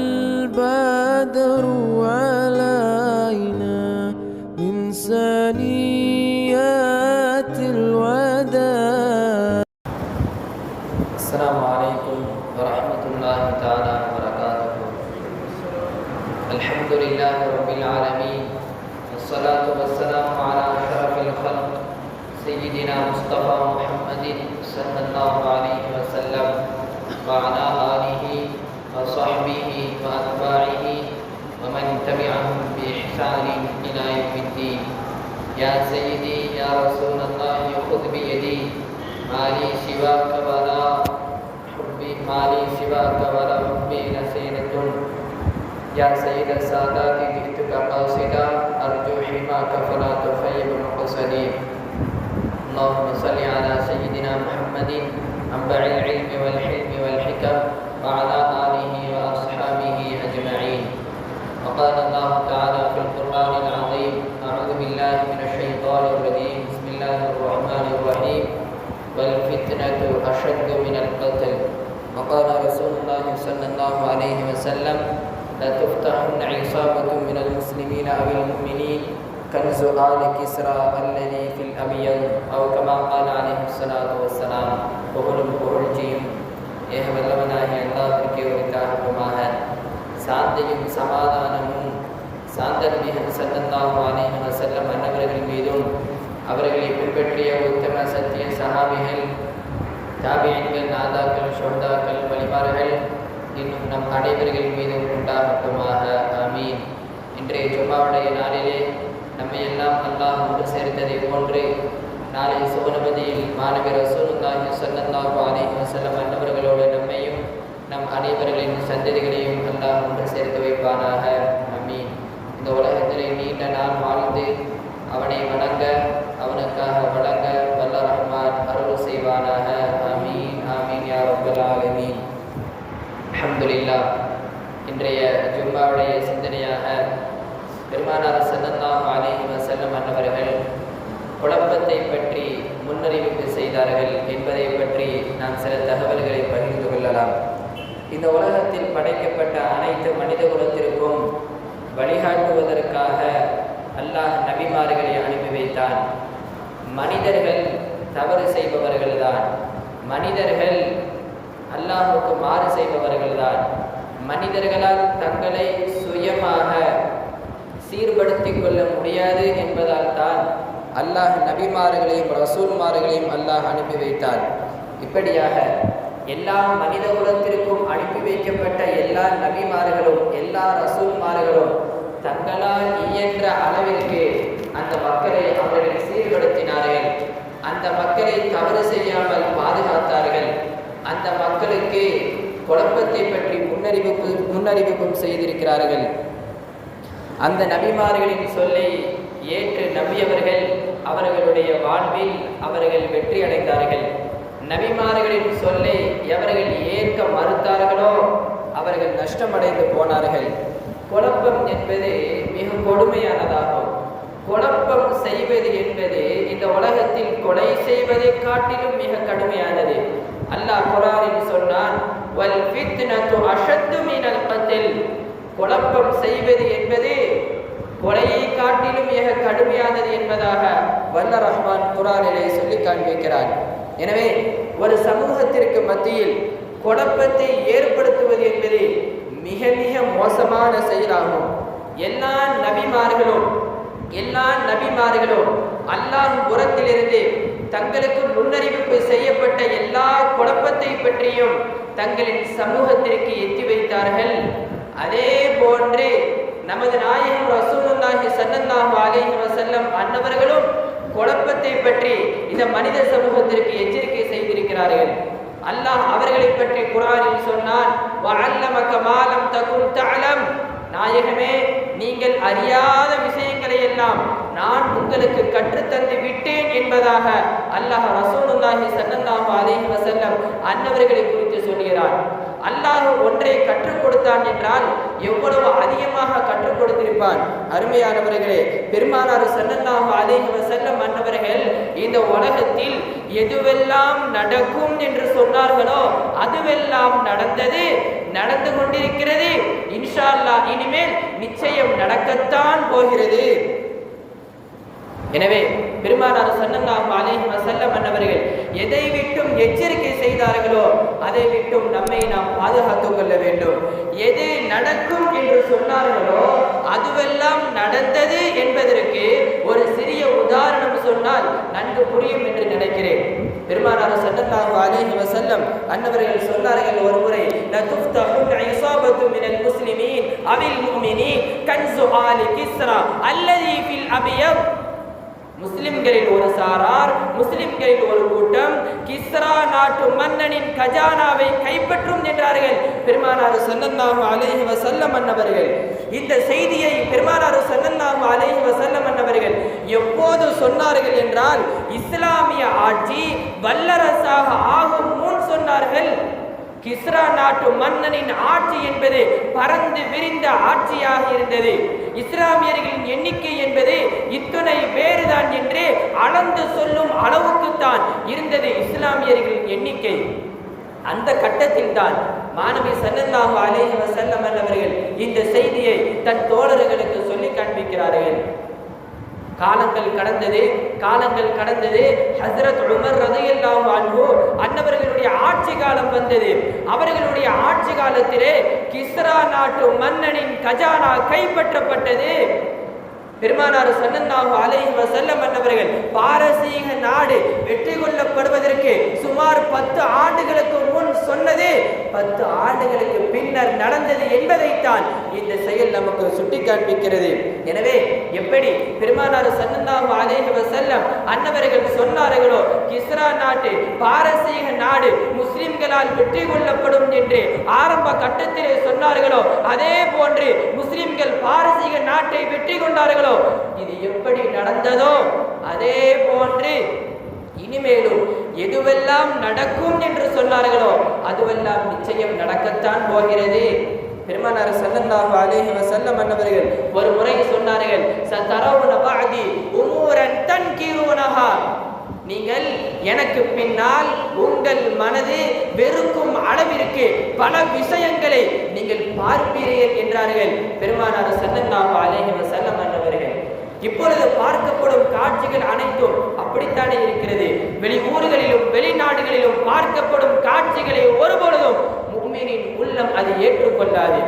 البدر علينا من سنيات الوداع. السلام عليكم ورحمة الله تعالى وبركاته. الحمد لله رب العالمين والصلاة والسلام على أشرف الخلق سيدنا مصطفى محمد صلى الله عليه وسلم وعلى تبعهم بإحسان إلى يوم الدين. يا سيدي يا رسول الله خذ بيدي. ما لي سواك ولا حبي ما لي سواك ولا حبي نسينة يا سيد السادات جئتك قاصدا أرجو حماك فلا تخيب مقصدي. اللهم صل على سيدنا محمد منبع العلم والحلم والحكم وعلى وقال الله تعالى في القرآن العظيم أعوذ بالله من الشيطان الرجيم بسم الله الرحمن الرحيم والفتنة أشد من القتل وقال رسول الله صلى الله عليه وسلم لتفتحن عصابة من المسلمين أو المؤمنين كنز آل كسرى الذي في الأبيض أو كما قال عليه الصلاة والسلام புகழும் புகழ்ச்சியும் ஏக வல்லவனாகிய அல்லாஹிற்கே உரித்தாகட்டுமாக சாந்தியும் சமாதானமும் சாந்தன்மிகன் சல்லல்லாஹு அலைஹி வஸல்லம் அன்னவர்கள் மீதும் அவர்களை பின்பற்றிய உத்தம சத்திய சகாபிகள் தாபியன்கள் நாதாக்கள் ஷோதாக்கள் வழிமார்கள் இன்னும் நம் அனைவர்கள் மீதும் உண்டாகட்டுமாக. ஆமீன். இன்றைய ஜும்மாவுடைய நாளிலே நம்மை எல்லாம் அல்லாஹ் ஒன்று சேர்த்ததை போன்று நாளை சுவனபதியில் மாணவர் ரசூலுல்லாஹி ஸல்லல்லாஹு அலைஹி வஸல்லம் அன்னவர்களோடு நம் அனைவர்களின் சந்ததிகளையும் அல்லாஹ் ஒன்று சேர்த்து வைப்பானாக. ஆமீன். இந்த உலகத்தில் நீண்ட நாள் வாழ்ந்து அவனை வணங்க அவனுக்காக வழங்க வல்ல ரஹ்மான் அருள் செய்வானாக. அமீன் ஆமீன் யா ரப்பல் ஆலமீன். அல்ஹம்துலில்லாஹ். இன்றைய ஜும்மாவுடைய சிந்தனையாக பெருமானார் ஸல்லல்லாஹு அலைஹி வஸல்லம் அன்னவர்கள் குழப்பத்தை பற்றி முன்னறிவிப்பு செய்தார்கள் என்பதை பற்றி நாம் சில தகவல்களை பகிர்ந்து கொள்ளலாம். இந்த உலகத்தில் படைக்கப்பட்ட அனைத்து மனித குலத்திற்கும் வழிகாட்டுவதற்காக அல்லாஹ் நபிமார்களை அனுப்பி வைத்தான். மனிதர்கள் தவறு செய்பவர்கள்தான். மனிதர்கள் அல்லாஹுக்கு மாறு செய்பவர்கள்தான். மனிதர்களால் தங்களை சுயமாக சீர்படுத்திக் கொள்ள முடியாது என்பதால் தான் அல்லாஹ் நபிமார்களையும் ரசூல்மார்களையும் அல்லாஹ் அனுப்பி வைத்தார் இப்படியாக எல்லா மனித குலத்திற்கும் அனுப்பி எல்லா நபிமார்களும் எல்லா ரசூல்மார்களும் தங்களால் இயன்ற அளவிற்கு அந்த மக்களை அவர்கள் சீர்படுத்தினார்கள். அந்த மக்களை தவறு செய்யாமல் பாதுகாத்தார்கள். அந்த மக்களுக்கு குழப்பத்தை பற்றி முன்னறிவிப்பு முன்னறிவிப்பும் செய்திருக்கிறார்கள். அந்த நபிமார்களின் சொல்லை ஏற்று நம்பியவர்கள் அவர்களுடைய வாழ்வில் அவர்கள் வெற்றி அடைந்தார்கள் நபிமார்களின் சொல்லை எவர்கள் ஏற்க மறுத்தார்களோ அவர்கள் நஷ்டமடைந்து போனார்கள். குழப்பம் என்பது மிக கொடுமையானதாகும். குழப்பம் செய்வது என்பது இந்த உலகத்தில் கொலை செய்வதை காட்டிலும் மிக கடுமையானது. அல்லாஹ் குரானில் சொன்னான் வல் குழப்பம் செய்வது என்பது கொலையை காட்டிலும் மிக கடுமையானது என்பதாக வல்ல ரஹ்மான் குரானிலே சொல்லி காண்பிக்கிறார் எனவே ஒரு சமூகத்திற்கு மத்தியில் குழப்பத்தை ஏற்படுத்துவது என்பது மிக மிக மோசமான செயலாகும். எல்லா நபிமார்களும் எல்லா நபிமார்களும் அல்லாஹ் புறத்திலிருந்து தங்களுக்கு முன்னறிவிப்பு செய்யப்பட்ட எல்லா குழப்பத்தை பற்றியும் தங்களின் சமூகத்திற்கு எத்தி வைத்தார்கள். அதே போன்று நமது நாயகம் ரசூலுல்லாஹி ஸல்லல்லாஹு அலைஹி வஸல்லம் அன்னவர்களும் குழப்பத்தை பற்றி இந்த மனித சமூகத்திற்கு எச்சரிக்கை செய்திருக்கிறார்கள். அல்லாஹ் அவர்களை பற்றி குரானில் சொன்னான் வஅல்லமக மாலம் தகுன் நாயகமே நீங்கள் அறியாத விஷயங்களை எல்லாம் நான் உங்களுக்கு கற்றுத்தந்து விட்டேன் என்பதாக அல்லாஹ் ரசூலுல்லாஹி ஸல்லல்லாஹு அலைஹி வஸல்லம் அன்னவர்களை குறித்து சொல்கிறார் அல்லாஹ் ஒன்றை கற்றுக் கொடுத்தான் என்றால் எவ்வளவு அதிகமாக கற்றுக் கொடுத்திருப்பான் அருமையானவர்களே பெருமானார் சல்லல்லாஹு அலைஹி செல்ல மன்னவர்கள் இந்த உலகத்தில் எதுவெல்லாம் நடக்கும் என்று சொன்னார்களோ அதுவெல்லாம் நடந்தது நடந்து கொண்டிருக்கிறது. இன்ஷா அல்லாஹ் இனிமேல் நிச்சயம் நடக்கத்தான் போகிறது. எனவே பெருமானார் சல்லல்லாஹு அலைஹி வஸல்லம் அன்னவர்கள் எதை விட்டும் எச்சரிக்கை செய்தார்களோ அதை விட்டும் நம்மை நாம் பாதுகாத்துக் கொள்ள வேண்டும். எது நடக்கும் என்று சொன்னார்களோ அதுவெல்லாம் நடந்தது என்பதற்கு ஒரு சிறிய உதாரணம் சொன்னால் நன்கு புரியும் என்று நினைக்கிறேன். பெருமானார் சல்லல்லாஹு அலைஹி வஸல்லம் அன்னவர்கள் சொன்னார்கள் ஒரு முறை லதுஃப்தஹு இஸாபத்து மினல் முஸ்லிமீன் அவில் முஃமினீன் கன்சு ஆலி கிஸ்ரா அல்லதி ஃபில் அபியப் முஸ்லிம்களில் ஒரு சாரார் முஸ்லிம்களில் ஒரு கூட்டம். கிஸ்ரா நாட்டு மன்னனின் கஜானாவை கைப்பற்றும் என்றார்கள் பெருமானார் சல்லல்லாஹு அலைஹி வசல்லம் அன்னவர்கள். இந்த செய்தியை பெருமானார் சல்லல்லாஹு அலைஹி வசல்லம் அன்னவர்கள் எப்போது சொன்னார்கள் என்றால் இஸ்லாமிய ஆட்சி வல்லரசாக ஆகும் முன் சொன்னார்கள். கிஸ்ரா நாட்டு மன்னனின் ஆட்சி என்பது பறந்து விரிந்த ஆட்சியாக இருந்தது. இஸ்லாமியர்களின் எண்ணிக்கை என்பது இத்துணை பேருதான் என்று அளந்து சொல்லும் அளவுக்கு தான் இருந்தது இஸ்லாமியர்களின் எண்ணிக்கை. அந்த கட்டத்தில் தான் மாணவி சல்லல்லாஹு அலைஹி செல்லமன் அவர்கள் இந்த செய்தியை தன் தோழர்களுக்கு சொல்லி காண்பிக்கிறார்கள். காலங்கள் கடந்தது காலங்கள் கடந்தது. ஹசரத் உமர் ரதையெல்லாம் அன்ஹு அன்னவர்களுடைய ஆட்சி காலம் வந்தது. அவர்களுடைய ஆட்சி காலத்திலே கிஸ்ரா நாட்டு மன்னனின் கஜானா கைப்பற்றப்பட்டது. பெருமானார் சல்லல்லாஹு அலைஹி செல்ல அன்னவர்கள் பாரசீக நாடு வெற்றி கொள்ளப்படுவதற்கு சுமார் பத்து ஆண்டுகளுக்கு முன் சொன்னது பத்து ஆண்டுகளுக்கு பின்னர் நடந்தது என்பதைத்தான் இந்த செயல் நமக்கு சுட்டி காண்பிக்கிறது எனவே எப்படி பெருமானார் சன்னந்தாம் அலேஹி வசல்லம் அன்னவர்கள் சொன்னார்களோ கிஸ்ரா நாட்டு பாரசீக நாடு முஸ்லிம்களால் வெற்றி கொள்ளப்படும் என்று ஆரம்ப கட்டத்திலே சொன்னார்களோ அதே போன்று முஸ்லிம்கள் பாரசீக நாட்டை வெற்றி கொண்டார்களோ இது எப்படி நடந்ததோ அதே போன்று இனிமேலும் எதுவெல்லாம் நடக்கும் என்று சொன்னார்களோ அதுவெல்லாம் நிச்சயம் நடக்கத்தான் போகிறது. பெருமானார் சல்லல்லாஹு அலைஹி வஸல்லம் அன்னவர்கள் ஒரு முறை சொன்னார்கள் சதரவுன பாதி உமூரன் தன்கீருனஹா நீங்கள் எனக்கு பின்னால் உங்கள் மனது வெறுக்கும் அளவிற்கு பல விஷயங்களை நீங்கள் பார்ப்பீர்கள் என்றார்கள். பெருமானார் சல்லல்லாஹு அலைஹி வஸல்லம் இப்பொழுது பார்க்கப்படும் காட்சிகள் அனைத்தும் அப்படித்தானே இருக்கிறது. வெளி ஊர்களிலும் வெளிநாடுகளிலும் பார்க்கப்படும் காட்சிகளை ஒருபொழுதும் முக்மீனின் உள்ளம் அதை ஏற்றுக்கொள்ளாது.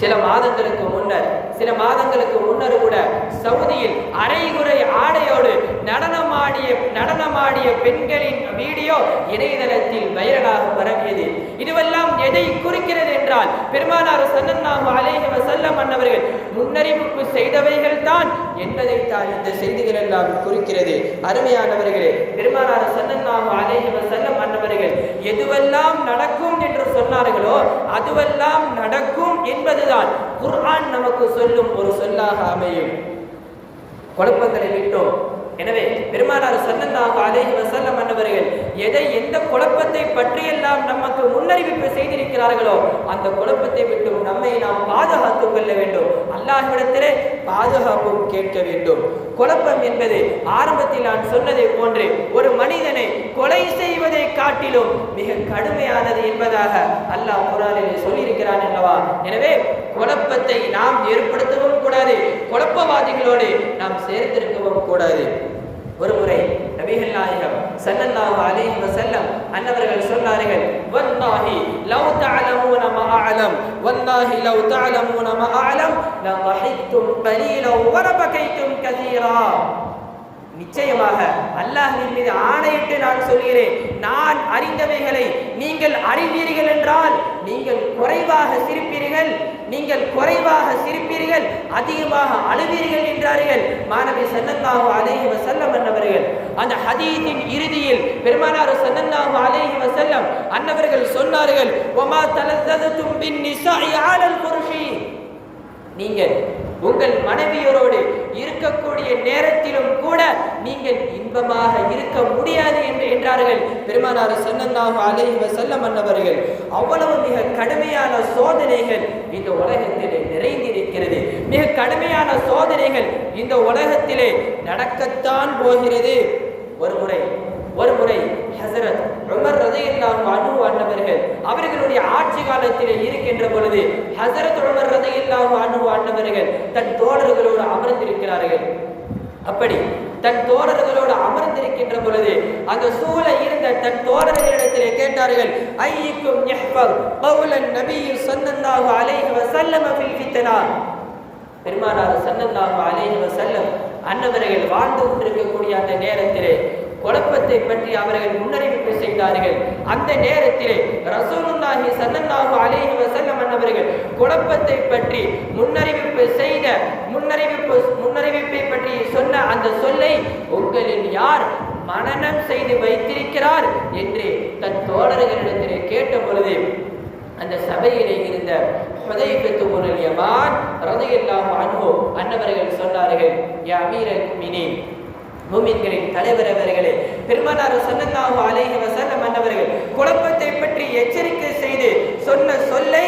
சில மாதங்களுக்கு முன்னர் சில மாதங்களுக்கு முன்னர் கூட சவுதியில் அரைகுறை ஆடையோடு நடனமாடிய நடனமாடிய பெண்களின் வீடியோ இணையதளத்தில் வைரலாக பரவியது. இதுவெல்லாம் எதை குறிக்கிறது என்றால் பெருமானார் சல்லல்லாஹு அலைஹி வஸல்லம் அன்னவர்கள் முன்னறிவிப்பு செய்தவைகள் தான் என்பதைத்தான் இந்த செய்திகள் எல்லாம் குறிக்கிறது. அருமையானவர்களே பெருமானார் சல்லல்லாஹு அலைஹி வஸல்லம் அன்னவர்கள் எதுவெல்லாம் நடக்கும் என்று சொன்னார்களோ அதுவெல்லாம் நடக்கும் என்பதுதான் குர்ஆன் நமக்கு சொல்லும் ஒரு சொல்லாக அமையும். குழப்பங்களை விட்டோம். எனவே பெருமானார் சல்லல்லாஹு அலைஹி வஸல்லம் அன்னவர்கள் எதை எந்த குழப்பத்தை பற்றியெல்லாம் நமக்கு முன்னறிவிப்பு செய்திருக்கிறார்களோ அந்த குழப்பத்தை விட்டும் நம்மை நாம் பாதுகாத்துக் கொள்ள வேண்டும். அல்லாஹ்விடத்திலே பாதுகாப்பும் கேட்க வேண்டும். குழப்பம் என்பது ஆரம்பத்தில் நான் சொன்னதை போன்று ஒரு மனிதனை கொலை செய்வதை காட்டிலும் மிக கடுமையானது என்பதாக அல்லாஹ் குரானிலே சொல்லியிருக்கிறான் அல்லவா? எனவே குழப்பத்தை நாம் ஏற்படுத்தவும் கூடாது. குழப்பவாதிகளோடு நாம் சேர்ந்திருக்கவும் கூடாது. ஒரு முறை நபிகள் நாயகம் சல்லல்லாஹு அலைஹி வஸல்லம் அன்னவர்கள் சொன்னார்கள் வல்லாஹி லவ் தஅலமுன மா அலம் வல்லாஹி லவ் தஅலமுன மா அலம் லா தஹிக்தும் கலீலன் வ லபகைதும் கதீரா நிச்சயமாக அல்லாஹ்வின் மீது ஆணையிட்டு நான் சொல்கிறேன் நான் அறிந்தவைகளை நீங்கள் அறிவீர்கள் என்றால் நீங்கள் குறைவாக சிரிப்பீர்கள் நீங்கள் குறைவாக சிரிப்பீர்கள் அதிகமாக அழுவீர்கள் என்றார்கள். மாணவி சல்லல்லாஹு அலேஹி வசல்லம் அன்னவர்கள் அந்த ஹதீதின் இறுதியில் பெருமானார் சல்லல்லாஹு அலேஹி வசல்லம் அன்னவர்கள் சொன்னார்கள் ஒமா தலzzதும் பின் நிசாஇ அலல் புருஷி நீங்கள் உங்கள் மனைவியரோடு இருக்கக்கூடிய நேரத்திலும் கூட நீங்கள் இன்பமாக இருக்க முடியாது என்று என்றார்கள். பெருமானார் சல்லல்லாஹு அலைஹி செல்ல மன்னவர்கள் அவ்வளவு மிக கடுமையான சோதனைகள் இந்த உலகத்திலே நிறைந்திருக்கிறது. மிக கடுமையான சோதனைகள் இந்த உலகத்திலே நடக்கத்தான் போகிறது. ஒரு முறை ஒரு முறை ஹசரத் உமர் ரதையில்லாம் அனு அன்னவர்கள் அவர்களுடைய ஆட்சி காலத்தில் இருக்கின்ற பொழுது ஹசரத் உமர் ரதையில்லாம் அனு அன்னவர்கள் தன் தோழர்களோடு அமர்ந்திருக்கிறார்கள். அப்படி தன் தோழர்களோடு அமர்ந்திருக்கின்ற பொழுது அந்த சூழ இருந்த தன் தோழர்களிடத்திலே கேட்டார்கள் ஐயிக்கும் யஹ்பல் கௌலன் நபியு ஸல்லல்லாஹு அலைஹி வஸல்லம் ஃபில் ஃபித்னா. பெருமானார் ஸல்லல்லாஹு அலைஹி வஸல்லம் அன்னவர்கள் வாழ்ந்து கொண்டிருக்கக்கூடிய அந்த நேரத்திலே குழப்பத்தை பற்றி அவர்கள் முன்னறிவிப்பு செய்தார்கள். அந்த நேரத்திலே ரசூலுல்லாஹி சல்லல்லாஹு அலைஹி வஸல்லம் அவர்கள் குழப்பத்தை பற்றி முன்னறிவிப்பு செய்த முன்னறிவிப்பு முன்னறிவிப்பை பற்றி சொன்ன அந்த சொல்லை உங்களில் யார் மனநம் செய்து வைத்திருக்கிறார் என்று தன் தோழர்களிடத்திலே கேட்ட பொழுது அந்த சபையிலே இருந்த ஹுதைபத்து முனல் யமான் ரலியல்லாஹு அன்ஹு அன்னவர்கள் சொன்னார்கள் யா அமீரல் மூமின்களின் தலைவர் அவர்களே பெருமானார் ஸல்லல்லாஹு அலைஹி வஸல்லம் அன்னவர்கள் குழப்பத்தை பற்றி எச்சரிக்கை செய்து சொன்ன சொல்லை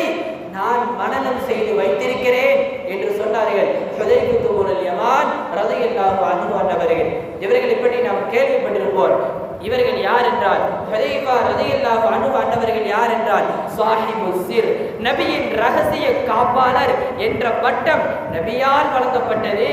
நான் மனநம் செய்து வைத்திருக்கிறேன் என்று சொன்னார்கள். ஹுதைபத்து முனல் யமான் ரலியல்லாஹு அன்ஹு அன்னவர்கள் இவர்களை பற்றி நாம் கேள்விப்பட்டிருப்போம். இவர்கள் யார் என்றால் ஹுதைபா ரலியல்லாஹு அன்ஹு அன்னவர்கள் யார் என்றால் சாஹிபு சிர் நபியின் ரகசிய காப்பாளர் என்ற பட்டம் நபியால் வழங்கப்பட்டது.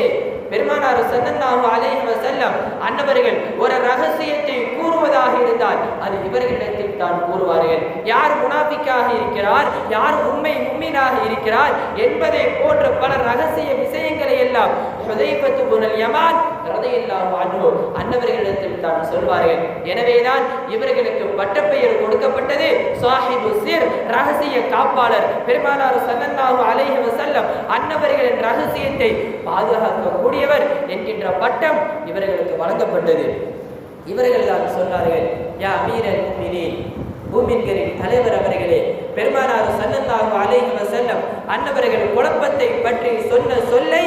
பெருமானார் ஸல்லல்லாஹு அலைஹி வஸல்லம் அன்னவர்கள் ஒரு ரகசியத்தை கூறுவதாக இருந்தால் அது இவர்களிடத்தில் தான் கூறுவார்கள். யார் முனாபிக்காக இருக்கிறார்? யார் உண்மை உண்மையாக இருக்கிறார்? என்பதை போன்ற பல ரகசிய விஷயங்களை எல்லாம் ஹுதைபத்து புனல் யமான் ரலியல்லாஹு அன்ஹு அன்னவர்களிடத்தில் தான் சொல்வார்கள் எனவேதான் இவர்களுக்கு பட்டப்பெயர் கொடுக்கப்பட்டது. சாஹிபு சிர் ரகசிய காப்பாளர் பெருமானார் சல்லல்லாஹு அலைஹி வசல்லம் அன்னவர்களின் ரகசியத்தை பாதுகாக்கக்கூடியவர் என்கின்ற பட்டம் இவர்களுக்கு வழங்கப்பட்டது. இவர்கள் தான் சொன்னார்கள் யா அமீரல் முஃமினீன் பூமின்களின் தலைவர் அவர்களே பெருமானார் ஸல்லல்லாஹு அலைஹி செல்லம் அன்னவர்கள் குழப்பத்தை பற்றி சொன்ன சொல்லை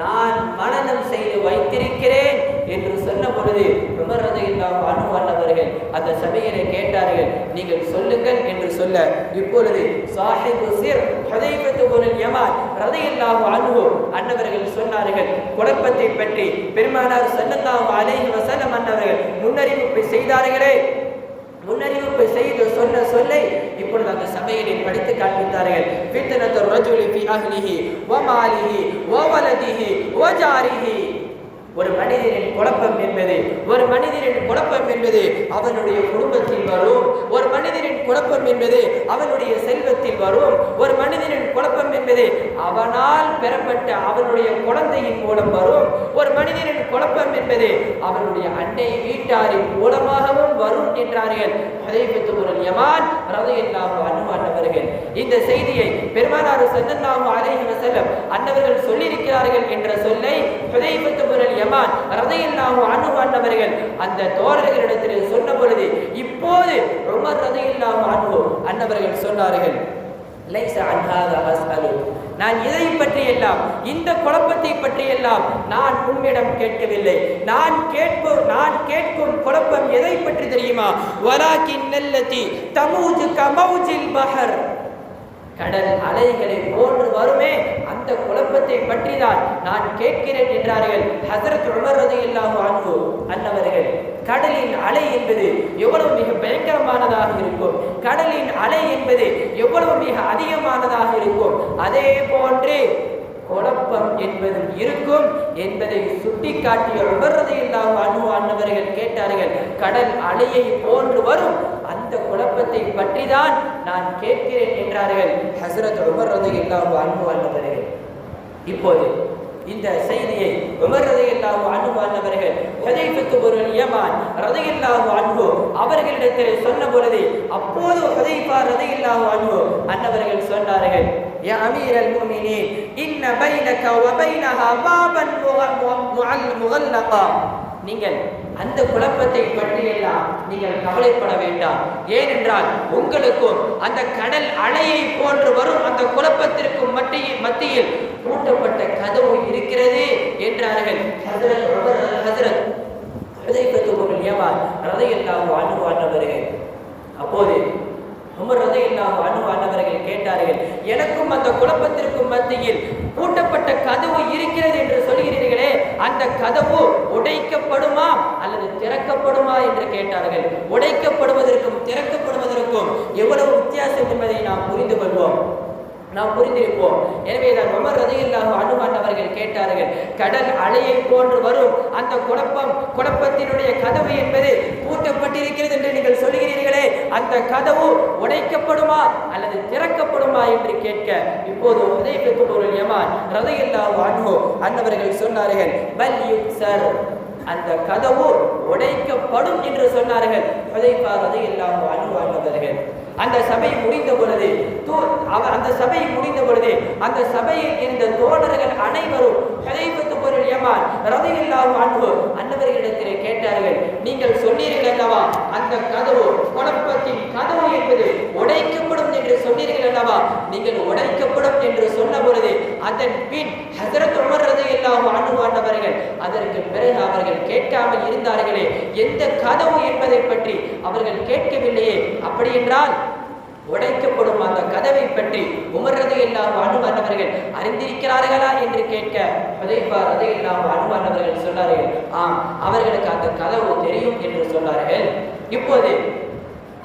நான் மனநம் செய்து வைத்திருக்கிறேன் என்று சொன்ன பொழுது உமர் ரலியல்லாஹு அன்ஹு அன்னவர்கள் அந்த சபையினை கேட்டார்கள் நீங்கள் சொல்லுங்கள் என்று சொல்ல இப்பொழுது சாஹிபு சிர் ஹதைபத்து புனல் யமான் ரலியல்லாஹு அன்ஹு அன்னவர்கள் சொன்னார்கள் குழப்பத்தை பற்றி பெருமானார் ஸல்லல்லாஹு அலைஹி வசனம் அன்னவர்கள் முன்னறிவிப்பு செய்தார்களே முன்னறிவிப்பு செய்து சொன்ன சொல்லை இப்பொழுது அந்த சபையிலே படித்து காண்பித்தார்கள். ஃபித்னத்து ரஜுலி பி அஹ்லிஹி வ மாலிஹி வ வலதிஹி வ ஜாரிஹி. ஒரு மனிதனின் குழப்பம் என்பது ஒரு மனிதனின் குழப்பம் என்பது அவனுடைய குடும்பத்தில் வரும். ஒரு மனிதனின் குழப்பம் என்பது அவனுடைய செல்வத்தில் வரும். ஒரு மனிதனின் குழப்பம் என்பது அவனால் பெறப்பட்ட அவனுடைய குழந்தையின் மூலம் வரும். ஒரு மனிதனின் குழப்பம் என்பது அவனுடைய அண்டை வீட்டாரின் மூலமாகவும் வரும் என்றார்கள். ஹுதைபத்து புனல் யமான் ரலியல்லாஹு அன்ஹு அன்னவர்கள் இந்த செய்தியை பெருமானார் ஸல்லல்லாஹு அலைஹி வஸல்லம் அன்னவர்கள் சொல்லியிருக்கிறார்கள் என்ற சொல்லை ஹுதைபத்து புனல் யமான் ரலியல்லாஹு அன்ஹு அன்னவர்கள் அந்த தோழர்களிடத்தில் சொன்ன பொழுது இப்போது உமர் ரலியல்லாஹு அன்ஹு அன்னவர்கள் சொன்னார்கள். நான் இதை பற்றியெல்லாம் இந்த குழப்பத்தை பற்றியெல்லாம் நான் உன்னிடம் கேட்கவில்லை. நான் கேட்போம் நான் கேட்கும் குழப்பம் எதை பற்றி தெரியுமா? வலாக்கின் நெல்லத்தி தமூஜு கமௌஜில் பஹர். கடல் அலைகளை போன்று வருமே அந்த குழப்பத்தை பற்றி தான் நான் கேட்கிறேன் என்றார்கள் ஹசரத் உமர் ரலியல்லாஹு அன்பு அன்னவர்கள். கடலின் அலை என்பது எவ்வளவு மிக பயங்கரமானதாக இருக்கும். கடலின் அலை என்பது எவ்வளவு மிக அதிகமானதாக இருக்கும். அதே போன்று குழப்பம் என்பதும் இருக்கும். என்பதை சுட்டிக்காட்டிய உபரதையில்லாம அணு அன்னவர்கள் கேட்டார்கள் கடல் அலையை போன்று வரும். அந்த குழப்பத்தை பற்றி தான் நான் கேட்கிறேன் என்றார்கள் ஹசரத் உபரதையில்லாம அன்பு அன்னவர்கள். இப்போது இந்த செய்தியை உமர் ரதையில்லாஹு அன்பு அன்னவர்கள் ஹதைபத்து ஒரு நியமான் ரதையில்லாஹு அன்பு அவர்களிடத்தில் சொன்ன பொழுது அப்போது ஹதைபா ரதையில்லாஹு அன்பு அன்னவர்கள் சொன்னார்கள் يا அமீரல் المؤمنين إن بينك وبينها بابا مغلقا நீங்கள் அந்த குழப்பத்தை பற்றியெல்லாம் நீங்கள் கவலைப்பட வேண்டாம். ஏனென்றால் உங்களுக்கும் அந்த கடல் அலையை போன்று வரும் அந்த குழப்பத்திற்கும் மத்தியில் மத்தியில் மூட்டப்பட்ட கதவு இருக்கிறது என்றார்கள். ஹஜரத் உமர் ஹஜரத் யமான் ரலியல்லாஹு அன்ஹு அன்னவர்கள். அப்போது உமர் ரலியல்லாஹு அன்ஹு அன்னவர்கள் கேட்டார்கள் எனக்கும் அந்த குழப்பத்திற்கும் மத்தியில் பூட்டப்பட்ட கதவு இருக்கிறது என்று சொல்கிறீர்களே அந்த கதவு உடைக்கப்படுமா அல்லது திறக்கப்படுமா என்று கேட்டார்கள். உடைக்கப்படுவதற்கும் திறக்கப்படுவதற்கும் எவ்வளவு வித்தியாசம் என்பதை நாம் புரிந்து கொள்வோம் நாம் புரிந்திருப்போம். எனவே தான் உமர் ரதியில்லாஹு அனுமான் கேட்டார்கள் கடல் அலையை போன்று வரும். அந்த குழப்பம் குழப்பத்தினுடைய கதவு என்பது பூட்டப்பட்டிருக்கிறது என்று நீங்கள் சொல்கிறீர்களே அந்த கதவு உடைக்கப்படுமா அல்லது திறக்கப்படுமா என்று கேட்க இப்போது உதய ஒரு யமான் ரதியில்லாஹு அன்ஹு அன்னவர்கள் சொன்னார்கள் பல் சார் அந்த கதவு உடைக்கப்படும் என்று சொன்னார்கள். ஹுதைஃபா ரலியல்லாஹு அன்ஹு அந்த சபை முடிந்த பொழுது தூ- அந்த சபை முடிந்த பொழுது அந்த சபையில் இருந்த தோழர்கள் அனைவரும் ஹுதைஃபத்து பொருள் யமான் ரலியல்லாஹு அன்பு அன்னவர்களிடத்திலே கேட்டார்கள் நீங்கள் சொன்னீர்கள் அல்லவா? அந்த கதவு குழப்பத்தின் கதவு என்பது உடைக்கப்படும் என்று சொன்னீர்கள் அல்லவா? நீங்கள் உடைக்கப்படும் என்று சொன்ன பொழுது அதன் பின் ஹசரத் உமர் ரலியல்லாஹு அன்ஹு அன்னவர்கள் அதற்கு பிறகு அவர்கள் கேட்காமல் இருந்தார்களே எந்த கதவு என்பதை பற்றி அவர்கள் கேட்கவில்லையே அப்படி என்றால் உடைக்கப்படும் அந்த கதவை பற்றி உமர்றது எல்லாம் அனுமானவர்கள் அறிந்திருக்கிறார்களா என்று கேட்க ஹுதைஃபா எல்லாம் அனுமானவர்கள் சொன்னார்கள் ஆம் அவர்களுக்கு அந்த கதவு தெரியும் என்று சொன்னார்கள். இப்போது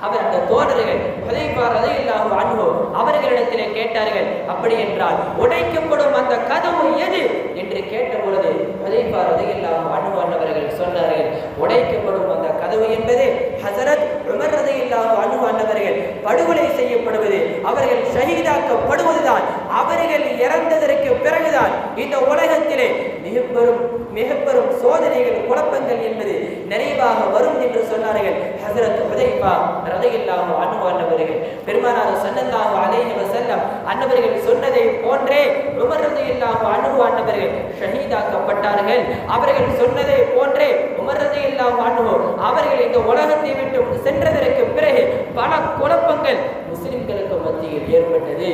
அவர் அந்த தோழர்கள் ஹுதைஃபா எல்லாம் அனுபவம் அவர்களிடத்திலே கேட்டார்கள் அப்படி என்றால் உடைக்கப்படும் அந்த கதவு எது? என்று கேட்ட பொழுது ஹுதைஃபா எல்லாம் அனுபவர்கள் சொன்னார்கள் உடைக்கப்படும் அந்த கதவு என்பது ஹசரத் உமர் ரதையில்லாம அனுபவர்கள் படுகொலை செய்யப்படுவது அவர்கள் ஷஹீதாக்கப்படுவதுதான். அவர்கள் இறந்ததற்கு பிறகுதான் இந்த உலகத்திலே மிகப்பெரும் மிகப்பெரும் சோதனைகள் குழப்பங்கள் என்பது நிறைவாக வரும் என்று சொன்னார்கள். ஹசரத் உதைபா ரதையில்லாம அனுபவர்கள் பெருமானார் சொன்னதாக அலைவ செல்லம் அன்னவர்கள் சொன்னதை போன்றே உமர் ரதையில்லாம அனுபவர்கள் ஷஹீதாக்கப்பட்டார்கள். அவர்கள் சொன்னதை போன்றே உமர் ரதையில்லாம அனுபவ அவர்கள் இந்த உலகத்தை விட்டு சென்றதற்கு பிறகு பல குழப்பங்கள் முஸ்லிம்களுக்கு மத்தியில் ஏற்பட்டது.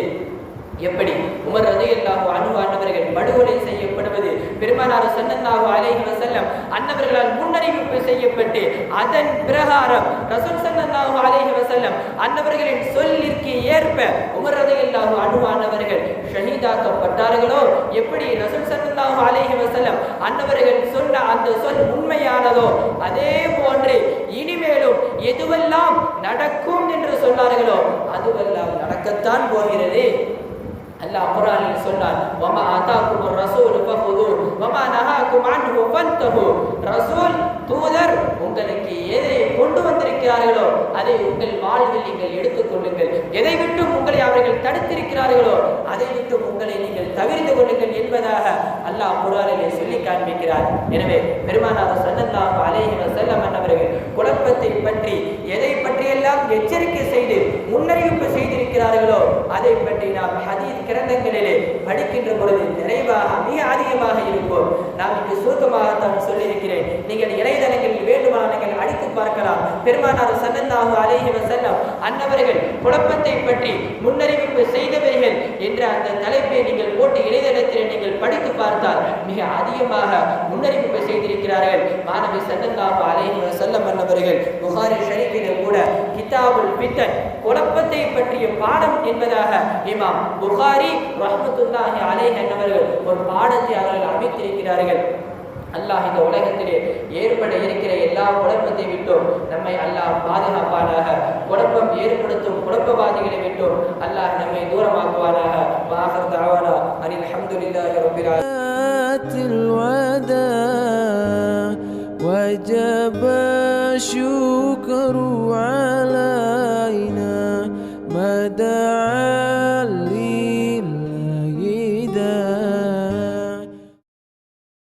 எப்படி? உமர் ரலியல்லாஹு அணுவானவர்கள் அன்னவர்கள் படுகொலை செய்யப்படுவது. பெருமானார் ஸல்லல்லாஹு அலைஹி வசல்லம் அன்னவர்களால் முன்னறிவிப்பு செய்யப்பட்டு அதன் பிரகாரம் ரசூல் ஸல்லல்லாஹு அலைஹி வசல்லம் அன்னவர்களின் சொல்லிற்கு ஏற்ப உமர் ரலியல்லாஹு அணுவானவர்கள் அன்னவர்கள் ஷஹீதாக்கப்பட்டார்களோ? எப்படி ரசூல் ஸல்லல்லாஹு அலைஹி வசல்லம் அன்னவர்கள் சொன்ன அந்த சொல் உண்மையானதோ? அதே போன்று இனிமேலும் எதுவெல்லாம் நடக்கும் என்று சொன்னார்களோ அதுவெல்லாம் நடக்கத்தான் போகிறது. அல்லாஹ் குர்ஆனில் சொன்னார் வமா ஆதாக்கும் ரசூல் ஃபஹுது வமா நஹாக்கும் அன்ஹு ஃபன்தஹு. ரசூல் தூதர் உங்களுக்கு எதை கொண்டு வந்திருக்கிறார்களோ அதை உங்கள் வாழ்வில் நீங்கள் எடுத்துக்கொள்ளுங்கள் எதை விட்டும் உங்களை அவர்கள் தடுத்திருக்கிறார்களோ அதை விட்டு உங்களை நீங்கள் தவிர்த்து கொள்ளுங்கள் என்பதாக அல்லாஹ் குர்ஆனிலே சொல்லி காண்பிக்கிறார். எனவே பெருமானார் சல்லல்லாஹு அலைஹி வஸல்லம் அவர்கள் குழப்பத்தை பற்றி எதை பற்றியெல்லாம் எச்சரிக்கை செய்து முன்னறிவிப்பு செய்திருக்கிறார்களோ அதை பற்றி நாம் ஹதீஸ் கிரந்தங்களிலே படிக்கின்ற பொழுது நிறைவாக மிக அதிகமாக இருப்போம். நாம் இங்கு சுருக்கமாகத்தான் சொல்லியிருக்கிறேன். நீங்கள் இணையதளங்களில் வேண்டுமானால் நீங்கள் அடித்து பார்க்கலாம். பெருமானார் சல்லல்லாஹு அலைஹி செல்லம் அன்னவர்கள் குழப்பத்தை பற்றி முன்னறிவிப்பு செய்தவர்கள் என்ற அந்த தலைப்பை நீங்கள் போட்டு இணையதளத்தில் நீங்கள் படித்து பார்த்தால் மிக அதிகமாக முன்னறிவிப்பு செய்திருக்கிறார்கள். மாணவி சல்லல்லாஹு அலைஹி வஸல்லம் அன்னவர்கள் புகாரி ஷரீஃபிலே கூட கிதாபுல் பித்தன் குழப்பத்தை பற்றிய பாடம் என்பதாக இமாம் புகாரி ரஹ்மத்துல்லாஹி அலைஹி என்பவர்கள் ஒரு பாடத்தை அவர்கள் அமைத்திருக்கிறார்கள் அல்லாஹ் இந்த உலகத்திலே ஏற்பட இருக்கிற எல்லா குழப்பத்தை விட்டும் நம்மை அல்லாஹ் பாதுகாப்பானாக குழப்பம் ஏற்படுத்தும் குழப்பவாதிகளை விட்டும் அல்லாஹ் நம்மை தூரமாக்குவானாக வாஹர் தாவானா அனில் அல்ஹம்துலில்லாஹி ரப்பில் ஆலமீன் الوداع وجب الشكر علينا the